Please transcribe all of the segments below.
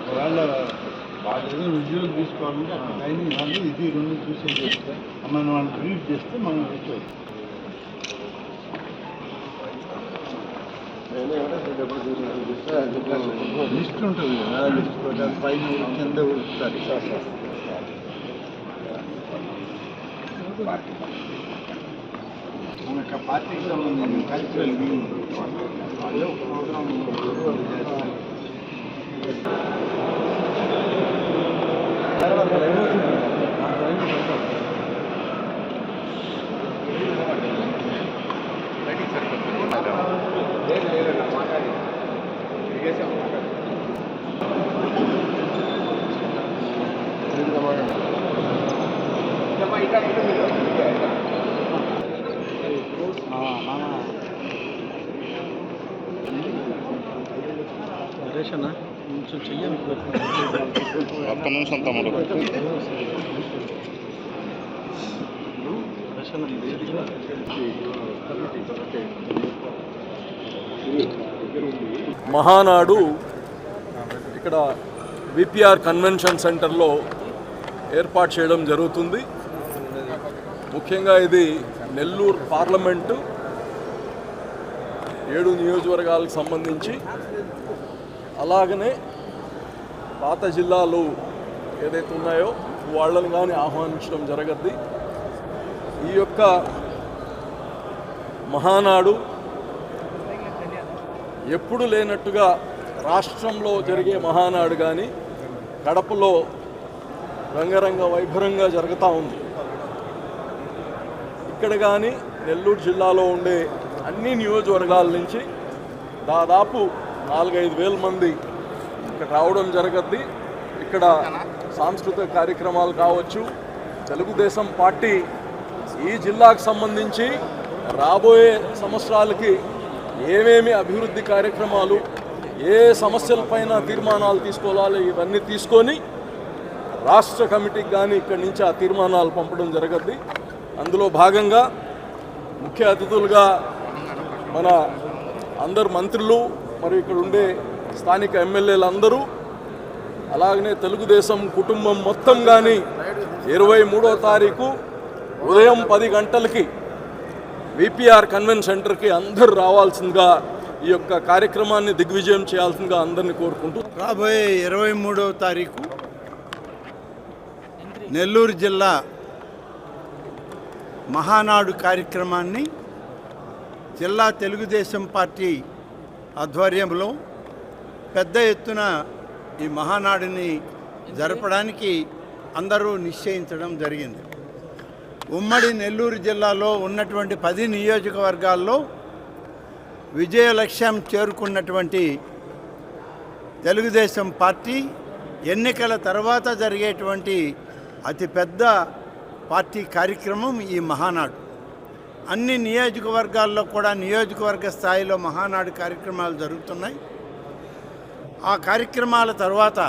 ఒకవేళ వాళ్ళు ఏదైనా తీసుకోవాలంటే అక్కడ ట్రైనింగ్ వాళ్ళు ఇది రెండు చూసేది మనం వాళ్ళు బ్రీఫ్ చేస్తే మనం చూసుకోవచ్చు లిస్ట్ ఉంటుంది కదా లిస్ట్ పైన కింద ఉడుకుతారు మనకు పార్టీకి సంబంధించిన కల్చరల్ వ్యూ అదే ఒక ప్రోగ్రామ్ చేస్తారు నరేష్ అన్న కొంచెం చెయ్యాలి ఒక్క నిమిషం తమ్ముడు. మహానాడు ఇక్కడ విపిఆర్ కన్వెన్షన్ సెంటర్లో ఏర్పాటు చేయడం జరుగుతుంది. ముఖ్యంగా ఇది నెల్లూరు పార్లమెంటు ఏడు నియోజకవర్గాలకు సంబంధించి అలాగనే పాత జిల్లాలు ఏదైతే ఉన్నాయో వాళ్ళని కానీ ఆహ్వానించడం జరగద్ది. ఈ యొక్క మహానాడు ఎప్పుడు లేనట్టుగా రాష్ట్రంలో జరిగే మహానాడు కానీ కడపలో రంగరంగ వైభవంగా జరుగుతూ ఉంది. ఇక్కడ కానీ నెల్లూరు జిల్లాలో ఉండే అన్ని నియోజకవర్గాల నుంచి దాదాపు నాలుగైదు వేల మంది ఇక్కడ రావడం జరగద్ది. ఇక్కడ సాంస్కృతిక కార్యక్రమాలు కావచ్చు తెలుగుదేశం పార్టీ ఈ జిల్లాకు సంబంధించి రాబోయే సంవత్సరాలకి ఏమేమి అభివృద్ధి కార్యక్రమాలు ఏ సమస్యలపైన తీర్మానాలు తీసుకోవాలి ఇవన్నీ తీసుకొని రాష్ట్ర కమిటీకి కానీ ఇక్కడి నుంచి ఆ తీర్మానాలు పంపడం జరగద్ది. అందులో భాగంగా ముఖ్య అతిథులుగా మన అందరు మంత్రులు మరియు ఇక్కడ ఉండే స్థానిక ఎమ్మెల్యేలు అందరూ అలాగనే తెలుగుదేశం కుటుంబం మొత్తం కానీ ఇరవై మూడో తారీఖు ఉదయం పది గంటలకి విపిఆర్ కన్వెన్ సెంటర్కి అందరూ రావాల్సిందిగా ఈ యొక్క కార్యక్రమాన్ని దిగ్విజయం చేయాల్సిందిగా అందరిని కోరుకుంటూ రాబోయే ఇరవై మూడవ తారీఖు నెల్లూరు జిల్లా మహానాడు కార్యక్రమాన్ని జిల్లా తెలుగుదేశం పార్టీ ఆధ్వర్యంలో పెద్ద ఎత్తున ఈ మహానాడుని జరపడానికి అందరూ నిశ్చయించడం జరిగింది. ఉమ్మడి నెల్లూరు జిల్లాలో ఉన్నటువంటి పది నియోజకవర్గాల్లో విజయ లక్ష్యం చేరుకున్నటువంటి తెలుగుదేశం పార్టీ ఎన్నికల తర్వాత జరిగేటువంటి అతిపెద్ద పార్టీ కార్యక్రమం ఈ మహానాడు. అన్ని నియోజకవర్గాల్లో కూడా నియోజకవర్గ స్థాయిలో మహానాడు కార్యక్రమాలు జరుగుతున్నాయి. ఆ కార్యక్రమాల తర్వాత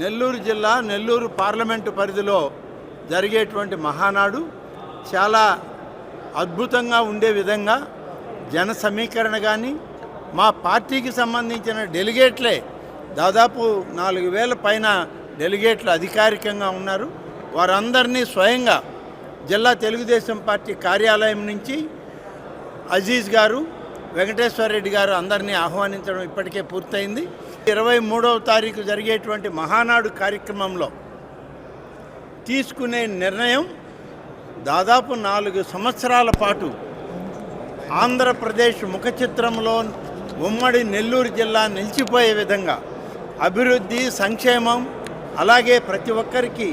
నెల్లూరు జిల్లా నెల్లూరు పార్లమెంటు పరిధిలో జరిగేటువంటి మహానాడు చాలా అద్భుతంగా ఉండే విధంగా జన సమీకరణ కానీ మా పార్టీకి సంబంధించిన డెలిగేట్లే దాదాపు నాలుగు వేల పైన డెలిగేట్లు అధికారికంగా ఉన్నారు. వారందరినీ స్వయంగా జిల్లా తెలుగుదేశం పార్టీ కార్యాలయం నుంచి అజీజ్ గారు వెంకటేశ్వర రెడ్డి గారు అందరినీ ఆహ్వానించడం ఇప్పటికే పూర్తయింది. ఇరవై మూడవ తారీఖు జరిగేటువంటి మహానాడు కార్యక్రమంలో తీసుకునే నిర్ణయం దాదాపు నాలుగు సంవత్సరాల పాటు ఆంధ్రప్రదేశ్ ముఖ చిత్రంలో ఉమ్మడి నెల్లూరు జిల్లా నిలిచిపోయే విధంగా అభివృద్ధి సంక్షేమం అలాగే ప్రతి ఒక్కరికి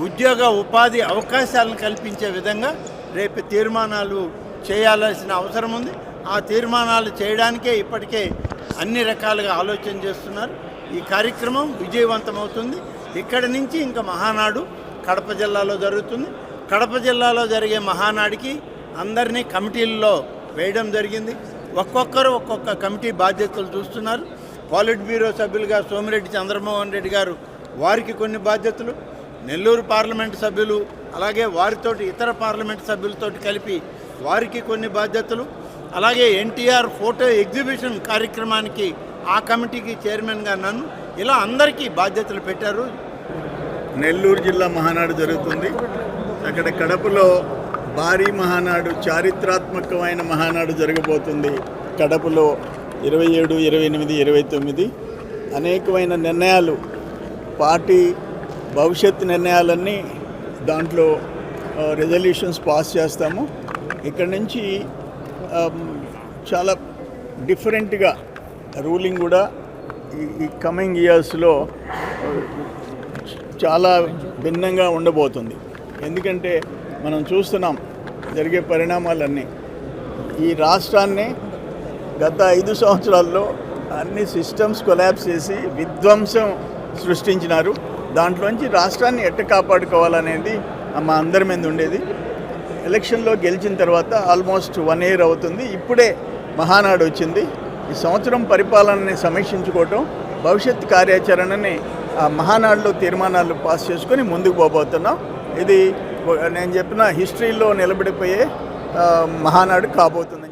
ఉద్యోగ ఉపాధి అవకాశాలను కల్పించే విధంగా రేపు తీర్మానాలు చేయాల్సిన అవసరం ఉంది. ఆ తీర్మానాలు చేయడానికే ఇప్పటికే అన్ని రకాలుగా ఆలోచన చేస్తున్నారు. ఈ కార్యక్రమం విజయవంతమవుతుంది. ఇక్కడి నుంచి ఇంకా మహానాడు కడప జిల్లాలో జరుగుతుంది. కడప జిల్లాలో జరిగే మహానాడికి అందరినీ కమిటీల్లో వేయడం జరిగింది. ఒక్కొక్కరు ఒక్కొక్క కమిటీ బాధ్యతలు చూస్తున్నారు. పాలిట్ బ్యూరో సభ్యులుగా సోమిరెడ్డి చంద్రమోహన్ రెడ్డి గారు వారికి కొన్ని బాధ్యతలు. నెల్లూరు పార్లమెంట్ సభ్యులు అలాగే వారితోటి ఇతర పార్లమెంట్ సభ్యులతోటి కలిపి వారికి కొన్ని బాధ్యతలు. అలాగే ఎన్టీఆర్ ఫోటో ఎగ్జిబిషన్ కార్యక్రమానికి ఆ కమిటీకి చైర్మన్గా నన్ను ఇలా అందరికీ బాధ్యతలు పెట్టారు. నెల్లూరు జిల్లా మహానాడు జరుగుతుంది. అక్కడ కడపలో భారీ మహానాడు చారిత్రాత్మకమైన మహానాడు జరగబోతుంది. కడపలో ఇరవై ఏడు ఇరవై ఎనిమిది ఇరవై తొమ్మిది అనేకమైన నిర్ణయాలు పార్టీ భవిష్యత్ నిర్ణయాలన్నీ దాంట్లో రెజల్యూషన్స్ పాస్ చేస్తాము. ఇక్కడ నుంచి చాలా డిఫరెంట్గా రూలింగ్ కూడా ఈ- ఈ కమింగ్ ఇయర్స్లో చాలా భిన్నంగా ఉండబోతుంది. ఎందుకంటే మనం చూస్తున్నాం జరిగే పరిణామాలన్నీ. ఈ రాష్ట్రాన్ని గత ఐదు సంవత్సరాల్లో అన్ని సిస్టమ్స్ కొలాబ్స్ చేసి విధ్వంసం సృష్టించినారు. దాంట్లోంచి రాష్ట్రాన్ని ఎట్ట కాపాడుకోవాలనేది మా అందరి మీద ఉండేది. ఎలక్షన్లో గెలిచిన తర్వాత ఆల్మోస్ట్ వన్ ఇయర్ అవుతుంది. ఇప్పుడే మహానాడు వచ్చింది. ఈ సంవత్సరం పరిపాలనని సమీక్షించుకోవటం భవిష్యత్ కార్యాచరణని ఆ మహానాడులో తీర్మానాలు పాస్ చేసుకొని ముందుకు పోబోతున్నాం. ఇది నేను చెప్పిన హిస్టరీలో నిలబడిపోయే మహానాడు కాబోతుందని